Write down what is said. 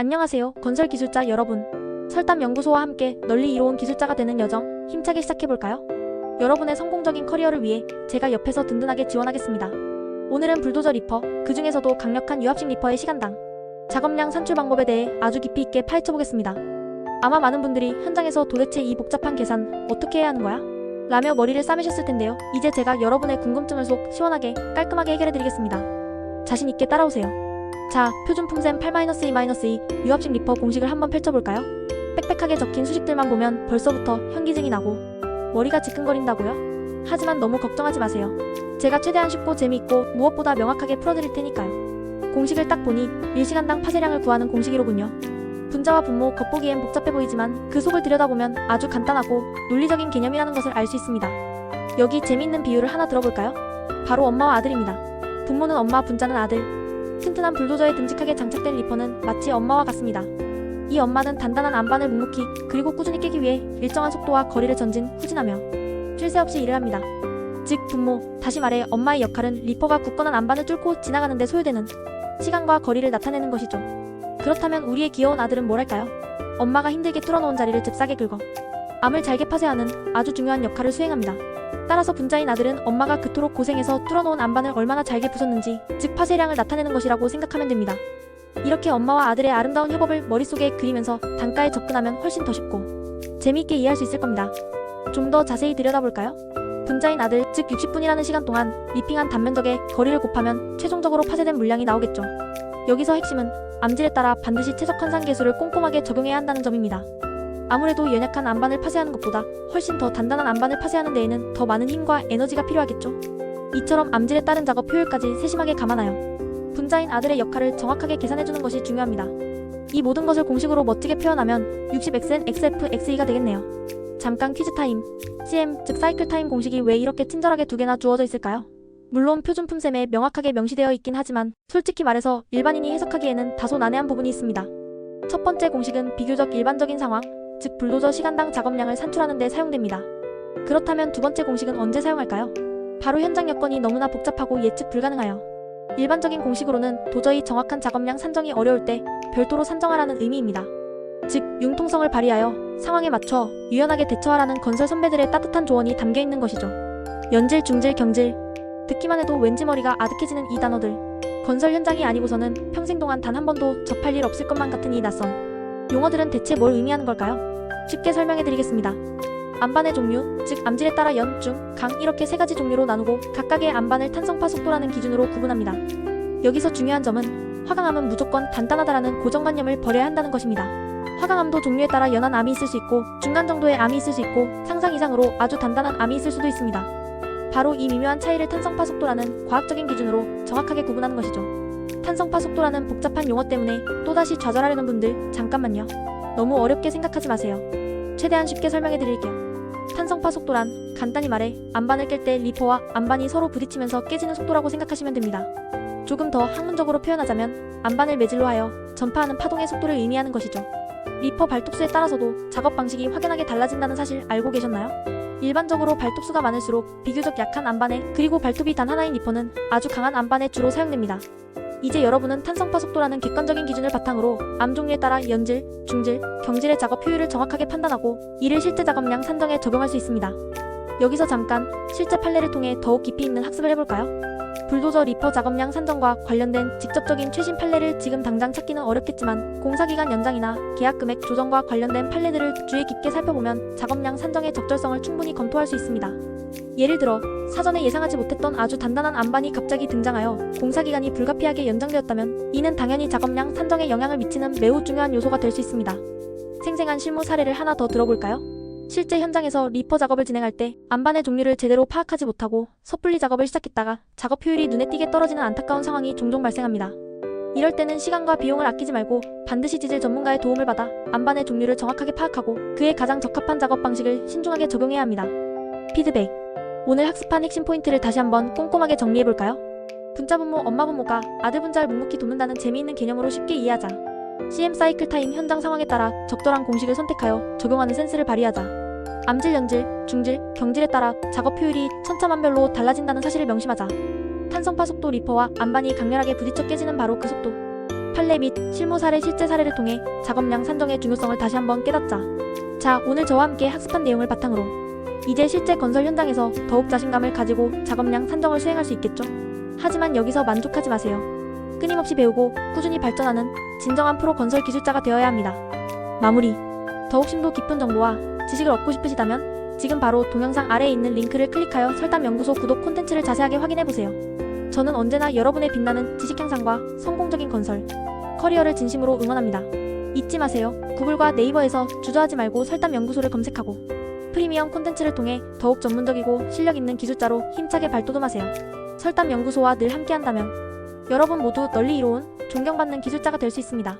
안녕하세요, 건설기술자 여러분. 설담연구소와 함께 널리 이로운 기술자가 되는 여정 힘차게 시작해볼까요? 여러분의 성공적인 커리어를 위해 제가 옆에서 든든하게 지원하겠습니다. 오늘은 불도저 리퍼, 그 중에서도 강력한 유압식 리퍼의 시간당, 작업량 산출 방법에 대해 아주 깊이 있게 파헤쳐 보겠습니다. 아마 많은 분들이 현장에서 도대체 이 복잡한 계산 어떻게 해야 하는 거야? 라며 머리를 싸매셨을 텐데요. 이제 제가 여러분의 궁금증을 속 시원하게 깔끔하게 해결해드리겠습니다. 자신 있게 따라오세요. 자, 표준 풍셈 8-2-2 유압식 리퍼 공식을 한번 펼쳐볼까요? 빽빽하게 적힌 수식들만 보면 벌써부터 현기증이 나고 머리가 지끈거린다고요? 하지만 너무 걱정하지 마세요. 제가 최대한 쉽고 재미있고 무엇보다 명확하게 풀어드릴 테니까요. 공식을 딱 보니 1시간당 파쇄량을 구하는 공식이로군요. 분자와 분모 겉보기엔 복잡해 보이지만 그 속을 들여다보면 아주 간단하고 논리적인 개념이라는 것을 알 수 있습니다. 여기 재미있는 비유를 하나 들어볼까요? 바로 엄마와 아들입니다. 분모는 엄마, 분자는 아들. 튼튼한 불도저에 듬직하게 장착된 리퍼는 마치 엄마와 같습니다. 이 엄마는 단단한 안반을 묵묵히 그리고 꾸준히 깨기 위해 일정한 속도와 거리를 전진, 후진하며 쉴 새 없이 일을 합니다. 즉 분모, 다시 말해 엄마의 역할은 리퍼가 굳건한 안반을 뚫고 지나가는 데 소요되는 시간과 거리를 나타내는 것이죠. 그렇다면 우리의 귀여운 아들은 뭘 할까요? 엄마가 힘들게 뚫어놓은 자리를 잽싸게 긁어 암을 잘게 파쇄하는 아주 중요한 역할을 수행합니다. 따라서 분자인 아들은 엄마가 그토록 고생해서 뚫어놓은 안반을 얼마나 잘게 부쉈는지 즉 파쇄량을 나타내는 것이라고 생각하면 됩니다. 이렇게 엄마와 아들의 아름다운 협업을 머릿속에 그리면서 단가에 접근하면 훨씬 더 쉽고 재미있게 이해할 수 있을 겁니다. 좀 더 자세히 들여다볼까요? 분자인 아들, 즉 60분이라는 시간 동안 리핑한 단면적의 거리를 곱하면 최종적으로 파쇄된 물량이 나오겠죠. 여기서 핵심은 암질에 따라 반드시 최적 환산 계수를 꼼꼼하게 적용해야 한다는 점입니다. 아무래도 연약한 안반을 파쇄하는 것보다 훨씬 더 단단한 안반을 파쇄하는 데에는 더 많은 힘과 에너지가 필요하겠죠. 이처럼 암질에 따른 작업 효율까지 세심하게 감안하여 분자인 아들의 역할을 정확하게 계산해주는 것이 중요합니다. 이 모든 것을 공식으로 멋지게 표현하면 60xn xf xe가 되겠네요. 잠깐 퀴즈 타임. CM 즉 사이클 타임 공식이 왜 이렇게 친절하게 두 개나 주어져 있을까요? 물론 표준 품셈에 명확하게 명시되어 있긴 하지만 솔직히 말해서 일반인이 해석하기에는 다소 난해한 부분이 있습니다. 첫 번째 공식은 비교적 일반적인 상황, 즉 불도저 시간당 작업량을 산출하는 데 사용됩니다. 그렇다면 두 번째 공식은 언제 사용할까요? 바로 현장 여건이 너무나 복잡하고 예측 불가능하여 일반적인 공식으로는 도저히 정확한 작업량 산정이 어려울 때 별도로 산정하라는 의미입니다. 즉, 융통성을 발휘하여 상황에 맞춰 유연하게 대처하라는 건설 선배들의 따뜻한 조언이 담겨 있는 것이죠. 연질, 중질, 경질. 듣기만 해도 왠지 머리가 아득해지는 이 단어들. 건설 현장이 아니고서는 평생 동안 단 한 번도 접할 일 없을 것만 같은 이 낯선 용어들은 대체 뭘 의미하는 걸까요? 쉽게 설명해 드리겠습니다. 안반의 종류, 즉 암질에 따라 연, 중, 강 이렇게 세 가지 종류로 나누고 각각의 안반을 탄성파 속도라는 기준으로 구분합니다. 여기서 중요한 점은 화강암은 무조건 단단하다라는 고정관념을 버려야 한다는 것입니다. 화강암도 종류에 따라 연한 암이 있을 수 있고 중간 정도의 암이 있을 수 있고 상상 이상으로 아주 단단한 암이 있을 수도 있습니다. 바로 이 미묘한 차이를 탄성파 속도라는 과학적인 기준으로 정확하게 구분하는 것이죠. 탄성파 속도라는 복잡한 용어 때문에 또다시 좌절하려는 분들 잠깐만요. 너무 어렵게 생각하지 마세요. 최대한 쉽게 설명해 드릴게요. 탄성파 속도란 간단히 말해 안반을 깰 때 리퍼와 안반이 서로 부딪히면서 깨지는 속도라고 생각하시면 됩니다. 조금 더 학문적으로 표현하자면 안반을 매질로 하여 전파하는 파동의 속도를 의미하는 것이죠. 리퍼 발톱수에 따라서도 작업 방식이 확연하게 달라진다는 사실 알고 계셨나요? 일반적으로 발톱수가 많을수록 비교적 약한 안반에 그리고 발톱이 단 하나인 리퍼는 아주 강한 안반에 주로 사용됩니다. 이제 여러분은 탄성파 속도라는 객관적인 기준을 바탕으로 암 종류에 따라 연질, 중질, 경질의 작업 효율을 정확하게 판단하고 이를 실제 작업량 산정에 적용할 수 있습니다. 여기서 잠깐 실제 판례를 통해 더욱 깊이 있는 학습을 해볼까요? 불도저 리퍼 작업량 산정과 관련된 직접적인 최신 판례를 지금 당장 찾기는 어렵겠지만 공사기간 연장이나 계약 금액 조정과 관련된 판례들을 주의 깊게 살펴보면 작업량 산정의 적절성을 충분히 검토할 수 있습니다. 예를 들어 사전에 예상하지 못했던 아주 단단한 안반이 갑자기 등장하여 공사기간이 불가피하게 연장되었다면 이는 당연히 작업량 산정에 영향을 미치는 매우 중요한 요소가 될 수 있습니다. 생생한 실무 사례를 하나 더 들어볼까요? 실제 현장에서 리퍼 작업을 진행할 때 안반의 종류를 제대로 파악하지 못하고 섣불리 작업을 시작했다가 작업 효율이 눈에 띄게 떨어지는 안타까운 상황이 종종 발생합니다. 이럴 때는 시간과 비용을 아끼지 말고 반드시 지질 전문가의 도움을 받아 안반의 종류를 정확하게 파악하고 그에 가장 적합한 작업 방식을 신중하게 적용해야 합니다. 피드백 오늘 학습한 핵심 포인트를 다시 한번 꼼꼼하게 정리해볼까요? 분자 분모, 엄마 분모가 아들 분자를 묵묵히 돕는다는 재미있는 개념으로 쉽게 이해하자. CM 사이클 타임 현장 상황에 따라 적절한 공식을 선택하여 적용하는 센스를 발휘하자. 암질, 연질, 중질, 경질에 따라 작업 효율이 천차만별로 달라진다는 사실을 명심하자. 탄성파 속도 리퍼와 안반이 강렬하게 부딪혀 깨지는 바로 그 속도. 판례 및 실무 사례 실제 사례를 통해 작업량 산정의 중요성을 다시 한번 깨닫자. 자, 오늘 저와 함께 학습한 내용을 바탕으로 이제 실제 건설 현장에서 더욱 자신감을 가지고 작업량 산정을 수행할 수 있겠죠? 하지만 여기서 만족하지 마세요. 끊임없이 배우고 꾸준히 발전하는 진정한 프로 건설 기술자가 되어야 합니다. 마무리. 더욱 심도 깊은 정보와 지식을 얻고 싶으시다면 지금 바로 동영상 아래에 있는 링크를 클릭하여 설담연구소 구독 콘텐츠를 자세하게 확인해보세요. 저는 언제나 여러분의 빛나는 지식 향상과 성공적인 건설, 커리어를 진심으로 응원합니다. 잊지 마세요. 구글과 네이버에서 주저하지 말고 설담연구소를 검색하고 프리미엄 콘텐츠를 통해 더욱 전문적이고 실력 있는 기술자로 힘차게 발돋움하세요. 설담 연구소와 늘 함께한다면 여러분 모두 널리 이로운 존경받는 기술자가 될 수 있습니다.